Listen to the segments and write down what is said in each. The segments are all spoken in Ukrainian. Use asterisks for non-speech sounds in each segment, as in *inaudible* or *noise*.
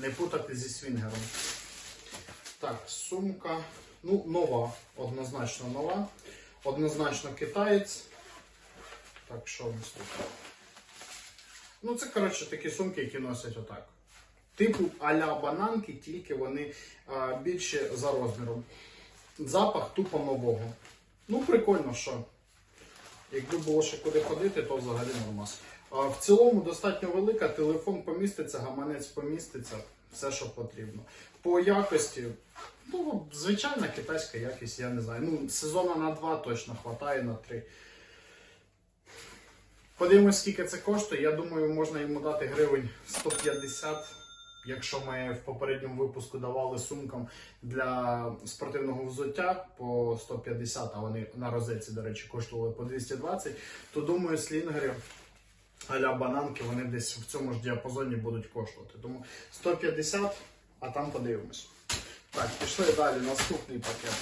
Не путати зі свінгером. Так, сумка. Ну, нова, однозначно нова. Однозначно китаєць. Так, що у нас тут? Ну, це, коротше, такі сумки, які носять отак. Типу а-ля бананки, тільки вони а, більші за розміром. Запах тупо нового. Ну, прикольно, що. Якби було ще куди ходити, то взагалі нормас. В цілому достатньо велика, телефон поміститься, гаманець поміститься, все, що потрібно. По якості, ну, звичайна китайська якість, я не знаю. Ну, сезону на два точно хватає на три. Подивимось, скільки це коштує. Я думаю, можна йому дати гривень 150. Якщо ми в попередньому випуску давали сумкам для спортивного взуття по 150, а вони на розетці, до речі, коштували по 220, то думаю, слінгери а-ля бананки вони десь в цьому ж діапазоні будуть коштувати. Тому 150, а там подивимось. Так, пішли далі. Наступний пакет.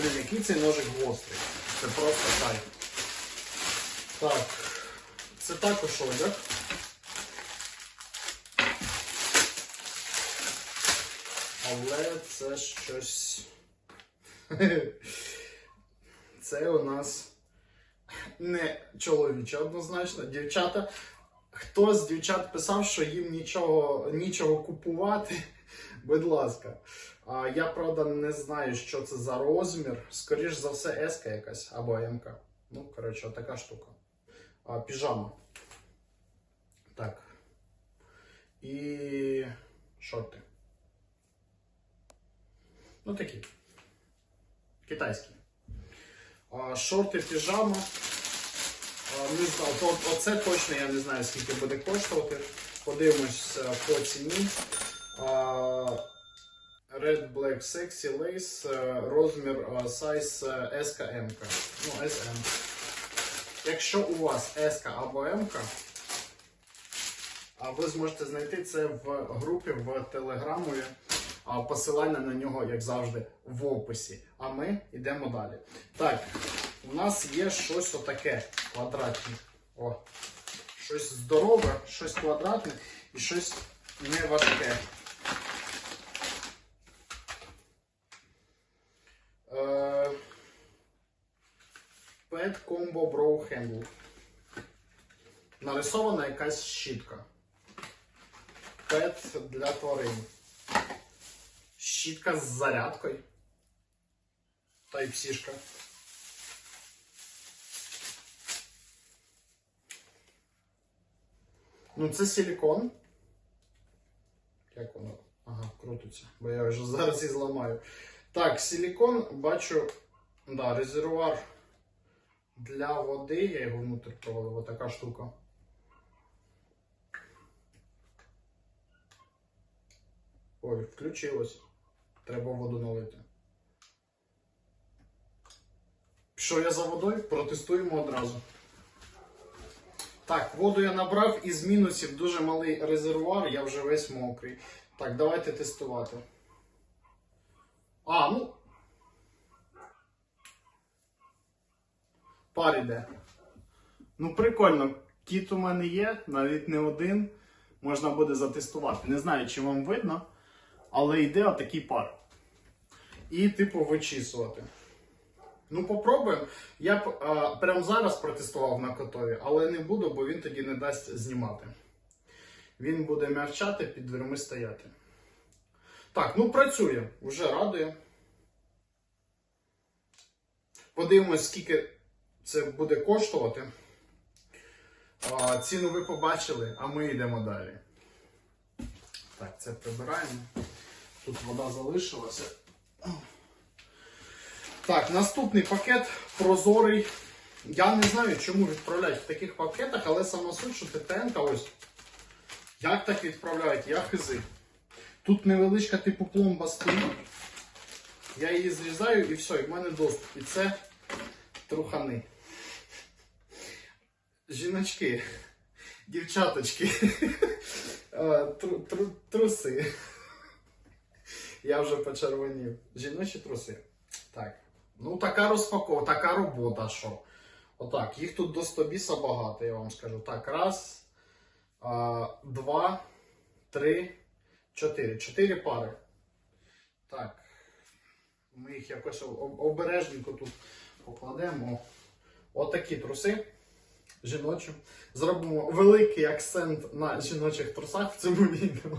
Блін, який цей ножик гострий. Це просто кайф. Так. Це також одяг. Але це щось. *laughs* Це у нас не чоловіче однозначно. Дівчата. Хто з дівчат писав, що їм нічого, нічого купувати, *laughs* будь ласка. А, я правда не знаю, що це за розмір. Скоріш за все, S якась або М. Ну, коротше, така штука. А, піжама. Так. І шорти. Ну такі. Китайські. А, шорти, піжама. А, Не знаю, то, оце точно я не знаю, скільки буде коштувати. Подивимось е, по ціні. Red Black Sexy Lace, е, розмір е, size е, S M. Ну, SM. Якщо у вас S або а ви зможете знайти це в групі в Телеграмові. Посилання на нього, як завжди, в описі. А ми йдемо далі. Так, у нас є щось отаке квадратне. О, щось здорове, щось квадратне і щось неважке. Е, Pet Combo Brow Handle. Нарисована якась щітка. Пет для тварин. Щітка з зарядкою. Type-C-шка. Ну, це силікон. Як воно? Ага, крутиться, бо я вже зараз і зламаю. Так, силікон, бачу, да, резервуар для води. Я його внутрі провалив, отака штука. Ой, включилось. Треба воду налити. Пішов я за водою, протестуємо одразу. Так, воду я набрав із мінусів дуже малий резервуар, я вже весь мокрий. Так, давайте тестувати. А, ну. Пар іде. Ну, прикольно. Кіт у мене є, навіть не один. Можна буде затестувати. Не знаю, чи вам видно, але йде отакий пар. І, типу, вичісувати. Ну, попробуємо. Я б а, прямо зараз протестував на котові, але не буду, бо він тоді не дасть знімати. Він буде м'явчати, під дверми стояти. Так, ну працює, вже радує. Подивимось, скільки це буде коштувати. А, ціну ви побачили, а ми йдемо далі. Так, це прибираємо. Тут вода залишилася. Так, наступний пакет прозорий. Я не знаю, чому відправляють в таких пакетах, але сама суть, що ТТН ось. Як так відправляють? Я хизи. Тут невеличка типу пломба стоїть. Я її зрізаю і все, і в мене доступ. І це трухани. Жіночки, дівчаточки, е, тру- тру- труси. Я вже почервонів. Жіночі труси. Так. Ну, така розпаковка, така робота, що. Отак, їх тут до 100 біса багато, я вам скажу. Так, раз. а, два, три, чотири. Чотири пари. Так. Ми їх якось обережненько тут покладемо. Отакі труси жіночі. Зробимо великий акцент на жіночих трусах в цьому відео.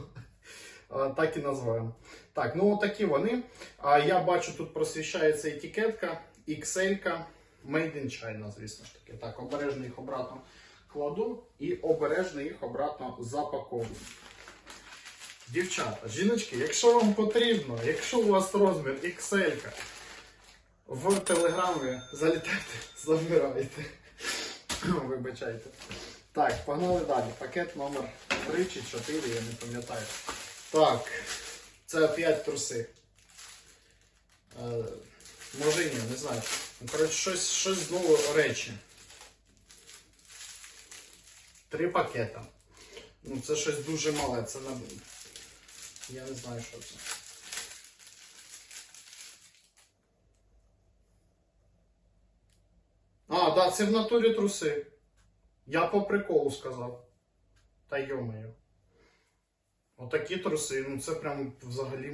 Так і називаємо. Так, ну отакі вони. А я бачу, тут просвіщається етикетка, XL, Made in China, звісно ж таки. Так, обережно їх обратно кладу і обережно їх обратно запаковую. Дівчата, жіночки, якщо вам потрібно, якщо у вас розмір XL, в телеграмі залітайте, *laughs* забирайте. *coughs* Вибачайте. Так, погнали далі. Пакет номер 3 чи 4, я не пам'ятаю. Так, це 5 труси. Е, може ні, не знаю. Ну, коротше, щось, щось знову речі. Три пакета. Ну, це щось дуже мале. Це на. Я не знаю, що це. А, да, це в натурі труси. Я по приколу сказав. Та йомаю. Отакі труси, ну це прям взагалі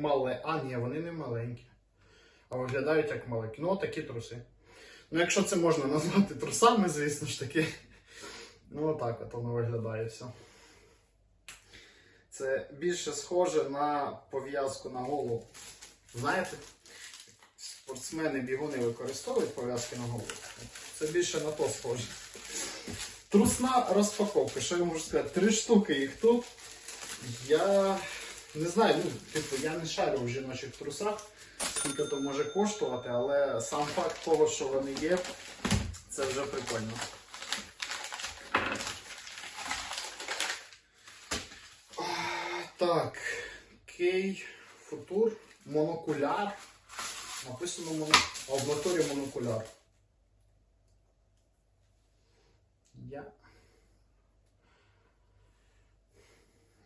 мале. А, ні, вони не маленькі. А виглядають як маленькі. Ну, отакі труси. Ну, якщо це можна назвати трусами, звісно ж таки. Ну, отак от воно виглядає все. Це більше схоже на пов'язку на голову. Знаєте? Спортсмени бігуни використовують пов'язки на голову. Це більше на то схоже. Трусна розпаковка. Що я можу сказати? Три штуки їх тут. Я не знаю, ну, типу, я не шарю в жіночих трусах, скільки то може коштувати, але сам факт того, що вони є, це вже прикольно. Так, Кей Футур, монокуляр. Написано моно... в моторі монокуляр. Я.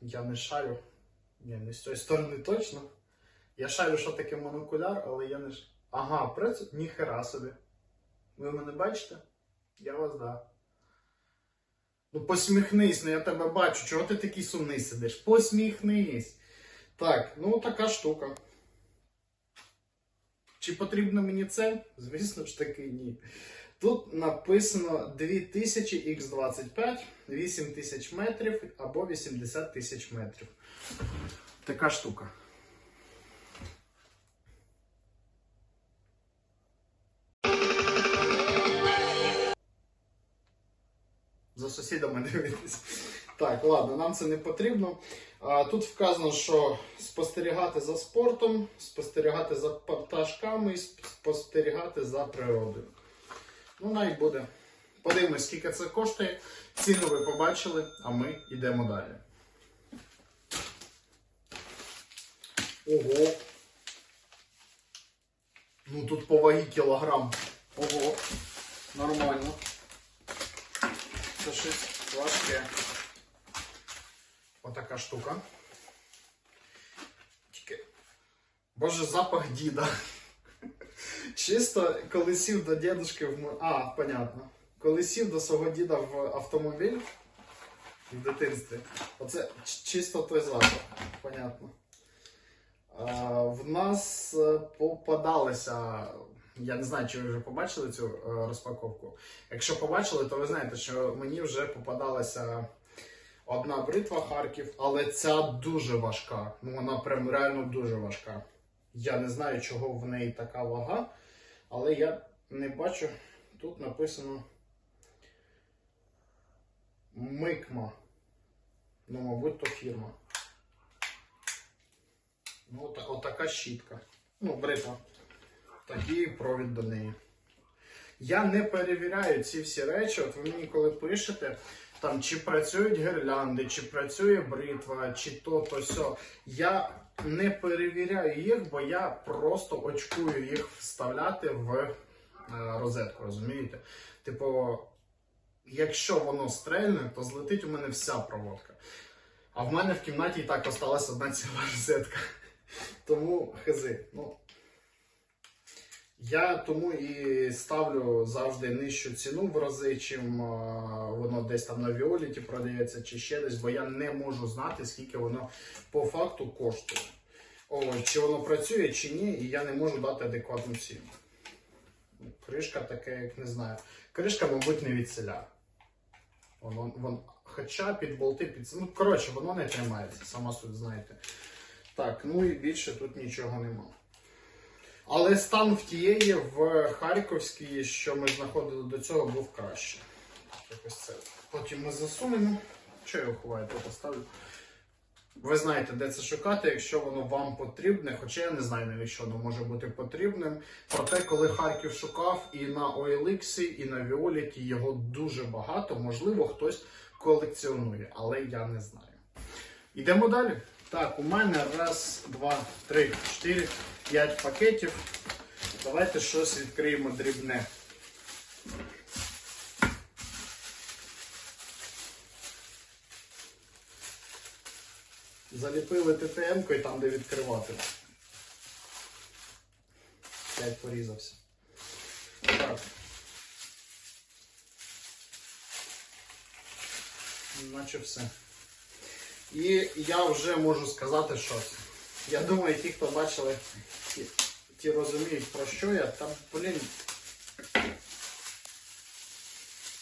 Я не шарю. Ні, не з цієї сторони точно. Я шарю, що таке монокуляр, але я не ш... Ага, працю... Ніхера собі. Ви мене бачите? Я вас да. Ну посміхнись, ну я тебе бачу. Чого ти такий сумний сидиш? Посміхнись. Так, ну така штука. Чи потрібно мені це? Звісно ж таки, ні. Тут написано 2000X25, 8000 метрів або 80 тисяч метрів. Така штука. За сусідами дивитись. Так, ладно, нам це не потрібно. А, Тут вказано, що спостерігати за спортом, спостерігати за пташками спостерігати за природою. Ну, навіть буде. Подивимось, скільки це коштує. Ціну ви побачили, а ми йдемо далі. Ого. Ну тут по вагі кілограм. Ого. Нормально. Це щось важке. Отака штука. Тільки. Боже, запах діда. Чисто коли сів до дідушки в А, понятно. Коли сів до свого діда в автомобіль в дитинстві, оце чисто той запах, понятно. А, в нас е, попадалися. Я не знаю, чи ви вже побачили цю е, розпаковку. Якщо побачили, то ви знаєте, що мені вже попадалася одна бритва Харків, але ця дуже важка. Ну вона прям реально дуже важка. Я не знаю, чого в неї така вага, але я не бачу. Тут написано Микма. Ну, мабуть, то фірма. Ну, от, отака щітка. Ну, бритва. Такий провід до неї. Я не перевіряю ці всі речі. От ви мені коли пишете, там чи працюють гірлянди, чи працює бритва, чи то, то сьо. Я не перевіряю їх, бо я просто очкую їх вставляти в е, розетку, розумієте? Типу, якщо воно стрельне, то злетить у мене вся проводка. А в мене в кімнаті і так осталась одна ціла *laughs* розетка. Тому хизи. Ну, Я тому і ставлю завжди нижчу ціну в рази, чим воно десь там на Віоліті продається чи ще десь, бо я не можу знати, скільки воно по факту коштує. О, чи воно працює, чи ні, і я не можу дати адекватну ціну. Кришка таке, як не знаю. Кришка, мабуть, не від селя. Воно, вон, хоча під болти, під. Ну, коротше, воно не тримається, сама суть знаєте. Так, ну і більше тут нічого нема. Але стан в тієї в Харківській, що ми знаходили до цього, був краще. Якось це. Потім ми засунемо. Що я ховаю, то поставлю. Ви знаєте, де це шукати, якщо воно вам потрібне, хоча я не знаю, навіщо воно може бути потрібним. Проте, коли Харків шукав і на OLX, і на Віоліті його дуже багато, можливо, хтось колекціонує, але я не знаю. Йдемо далі. Так, у мене раз, два, три, чотири, п'ять пакетів. Давайте щось відкриємо дрібне. Заліпили ТТН-ку і там, де відкривати. П'ять порізався. Так. Наче все. І я вже можу сказати щось. Я думаю, ті, хто бачили, ті, ті розуміють про що я. Там, блін.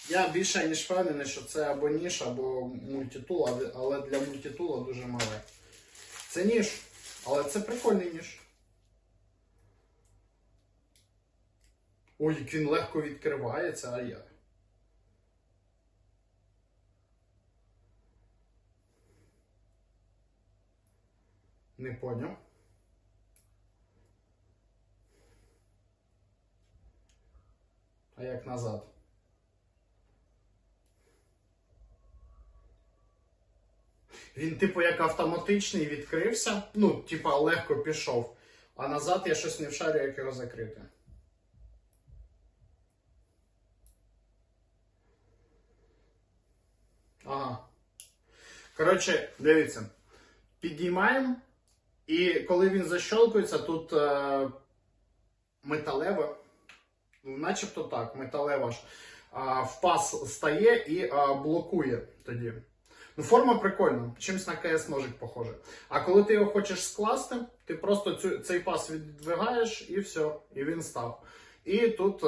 Я більше ніж впевнений, що це або ніж, або мультитул, але- для мультитула дуже мале. Це ніж, але це прикольний ніж. Ой, як він легко відкривається, а я. Не поняв. А як назад? Він, типу, як автоматичний відкрився, ну, типа, легко пішов. А назад я щось не вшарю, як його закрити. Ага. Коротше, дивіться. Підіймаємо. І коли він защолкується, тут е, металеве, ну, начебто так, металева ж а, в стає і а, блокує тоді. Ну, форма прикольна, чимось на КС ножик похоже. А коли ти його хочеш скласти, ти просто цю, цей пас віддвигаєш і все, і він став. І тут е,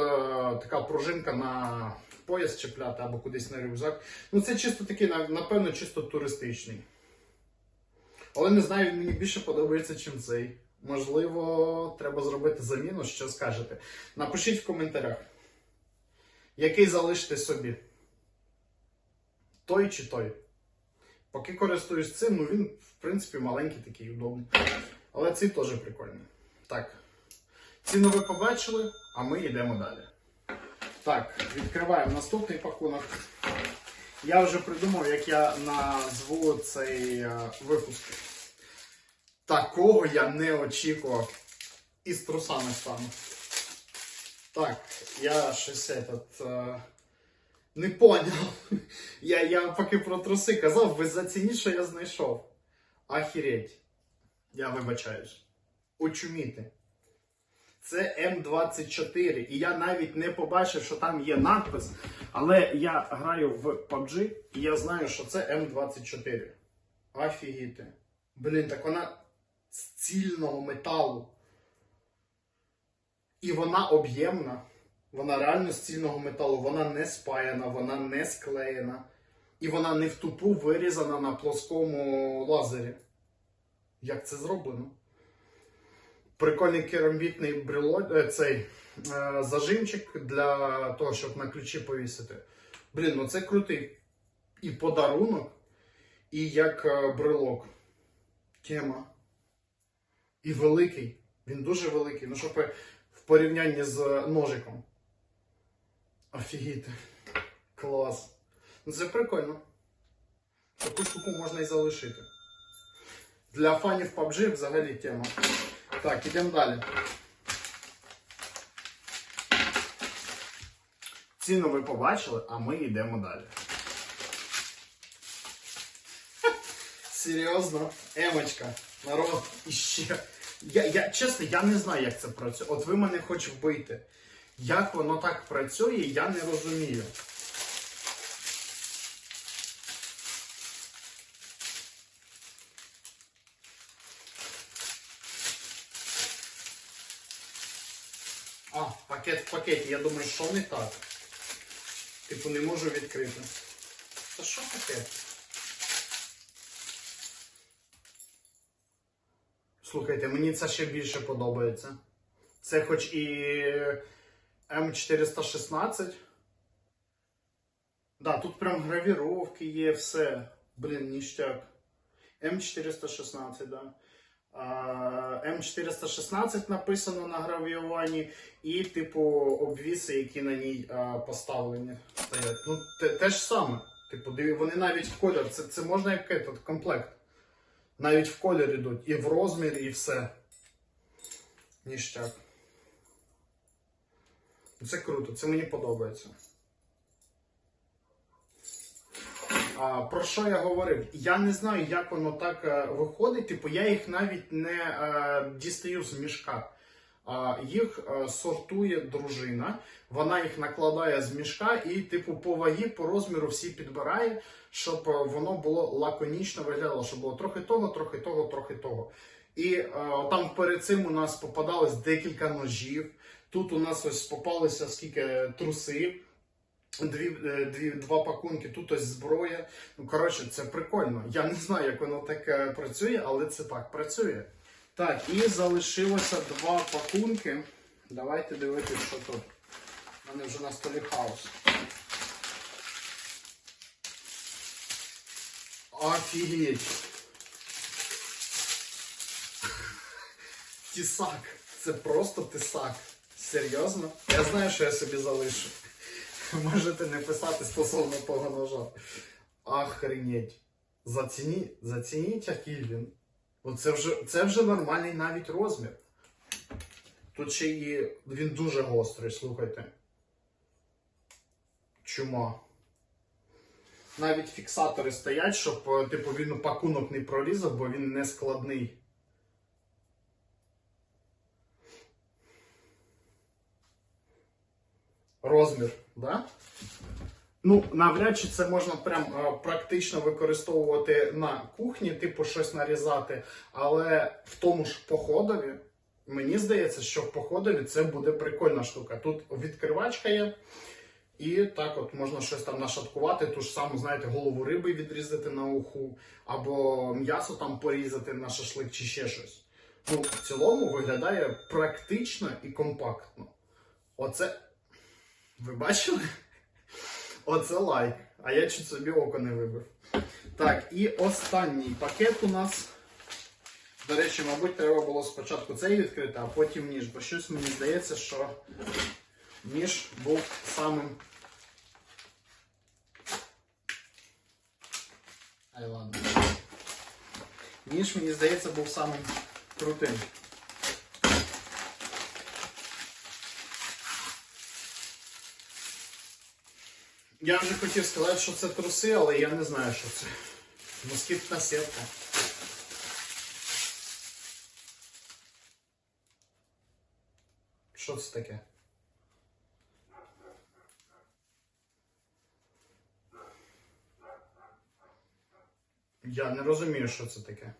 така пружинка на пояс чіпляти або кудись на рюкзак. Ну, це чисто такий, напевно, чисто туристичний. Але не знаю, він мені більше подобається, чим цей. Можливо, треба зробити заміну, що скажете. Напишіть в коментарях, який залишите собі. Той чи той. Поки користуюсь цим, ну він, в принципі, маленький такий удобний. Але цей теж прикольний. Так. Ціну ви побачили, а ми йдемо далі. Так, відкриваємо наступний пакунок. Я вже придумав, як я назву цей е, випуск. Такого я не очікував. І з трусами стану. Так, я щось этот, е, не поняв. Я, я поки про труси казав, ви зацініть, що я знайшов. Ахереть. Я вибачаюсь. Очуміти. Це М24. І я навіть не побачив, що там є надпис. Але я граю в PUBG і я знаю, що це М24. Офігіти. Блін, так вона з цільного металу. І вона об'ємна. Вона реально з цільного металу. Вона не спаяна, вона не склеєна. І вона не в тупу вирізана на плоскому лазері. Як це зроблено? Прикольний керамбітний брело, е, цей е, зажимчик для того, щоб на ключі повісити. Блін, ну це крутий і подарунок, і як е, брелок. Тема. І великий. Він дуже великий. Ну, щоб в порівнянні з ножиком. Офігіти. Клас. Ну це прикольно. Таку штуку можна і залишити. Для фанів PUBG взагалі тема. Так, ідемо далі. Ціну ви побачили, а ми йдемо далі. *laughs* Серйозно, емочка, народ, іще. Я, я чесно, я не знаю, як це працює. От ви мене хоч вбийте. Як воно так працює, я не розумію. А, пакет в пакеті. Я думаю, що не так. Типу, не можу відкрити. Та що таке? Слухайте, мені це ще більше подобається. Це хоч і М416. Да, тут прям гравіровки є, все. Блін, ніштяк. М416, да. А, М416 написано на гравіюванні, і, типу, обвіси, які на ній поставлені, стоять. Ну, те, те ж саме. Типу, вони навіть в колір. Це, це можна як этот, комплект. Навіть в колір ідуть. І в розмір, і все. Ніштяк. Це круто, це мені подобається. А, про що я говорив? Я не знаю, як воно так е, виходить. Типу, я їх навіть не е, дістаю з мішка. А, їх е, сортує дружина, вона їх накладає з мішка і, типу, по вагі, по розміру всі підбирає, щоб воно було лаконічно виглядало, щоб було трохи того, трохи того, трохи того. І е, там перед цим у нас попадалось декілька ножів. Тут у нас ось попалися скільки труси. Дві, е, дві, два пакунки, тут ось зброя. Ну, коротше, це прикольно. Я не знаю, як воно так працює, але це так працює. Так, і залишилося два пакунки. Давайте дивитися, що тут. У мене вже на столі хаос. Офігеть. Тісак. Це просто тисак. Серйозно? Я знаю, що я собі залишу. Можете не писати стосовно того ножа. Охренеть. Зацініть, зацініть, який він. Оце вже, це вже нормальний навіть розмір. Тут ще і він дуже гострий, слухайте. Чума. Навіть фіксатори стоять, щоб е, типу, він пакунок не прорізав, бо він не складний. Розмір, да? Ну, навряд чи це можна прям е, практично використовувати на кухні, типу щось нарізати. Але в тому ж походові, мені здається, що в походові це буде прикольна штука. Тут відкривачка є, і так от можна щось там нашаткувати, ту ж саму, знаєте, голову риби відрізати на уху, або м'ясо там порізати на шашлик чи ще щось. Ну, в цілому виглядає практично і компактно. Оце. Ви бачили? Оце лайк. А я чуть собі око не вибив. Так, і останній пакет у нас. До речі, мабуть, треба було спочатку цей відкрити, а потім ніж. Бо щось мені здається, що ніж був самим. Ай, ладно. Ніж, мені здається, був самим крутим. Я вже хотів сказати, що це труси, але я не знаю, що це. Москітна сітка. Що це таке? Я не розумію, що це таке.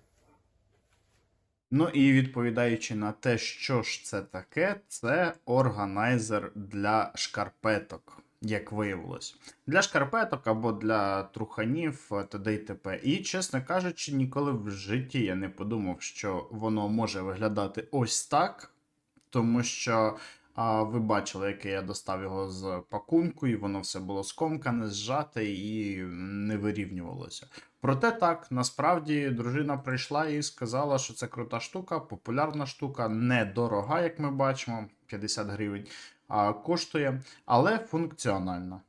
Ну і відповідаючи на те, що ж це таке, це органайзер для шкарпеток, як виявилось. Для шкарпеток або для труханів е, т.д. і т.п. І, чесно кажучи, ніколи в житті я не подумав, що воно може виглядати ось так, тому що. А ви бачили, яке я достав його з пакунку, і воно все було скомкане, зжате і не вирівнювалося. Проте так, насправді дружина прийшла і сказала, що це крута штука, популярна штука, недорога, як ми бачимо, 50 гривень коштує, але функціональна.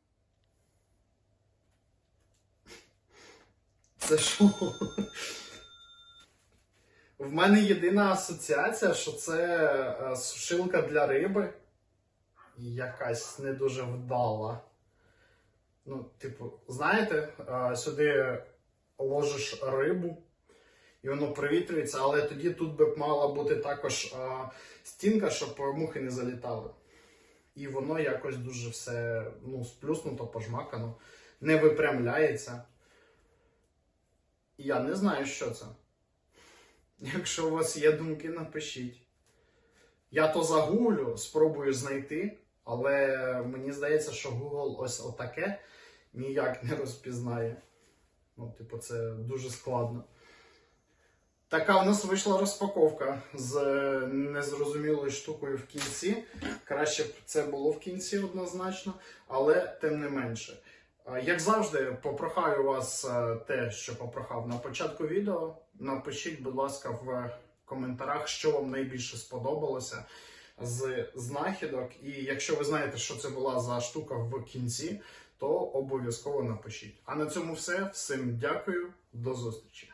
Це що? В мене єдина асоціація, що це е, сушилка для риби. Якась не дуже вдала. Ну, типу, знаєте, е, сюди ложиш рибу, і воно провітрюється, але тоді тут би мала бути також стінка, щоб мухи не залітали. І воно якось дуже все ну, сплюснуто, пожмакано, не випрямляється. Я не знаю, що це. Якщо у вас є думки, напишіть. Я то загуглю, спробую знайти, але мені здається, що Google ось отаке ніяк не розпізнає. Ну, типу, це дуже складно. Така в нас вийшла розпаковка з е, незрозумілою штукою в кінці. Краще б це було в кінці однозначно, але тим не менше. Як завжди, попрохаю вас е, те, що попрохав на початку відео. Напишіть, будь ласка, в коментарях, що вам найбільше сподобалося з знахідок. І якщо ви знаєте, що це була за штука в кінці, то обов'язково напишіть. А на цьому все. Всім дякую, до зустрічі.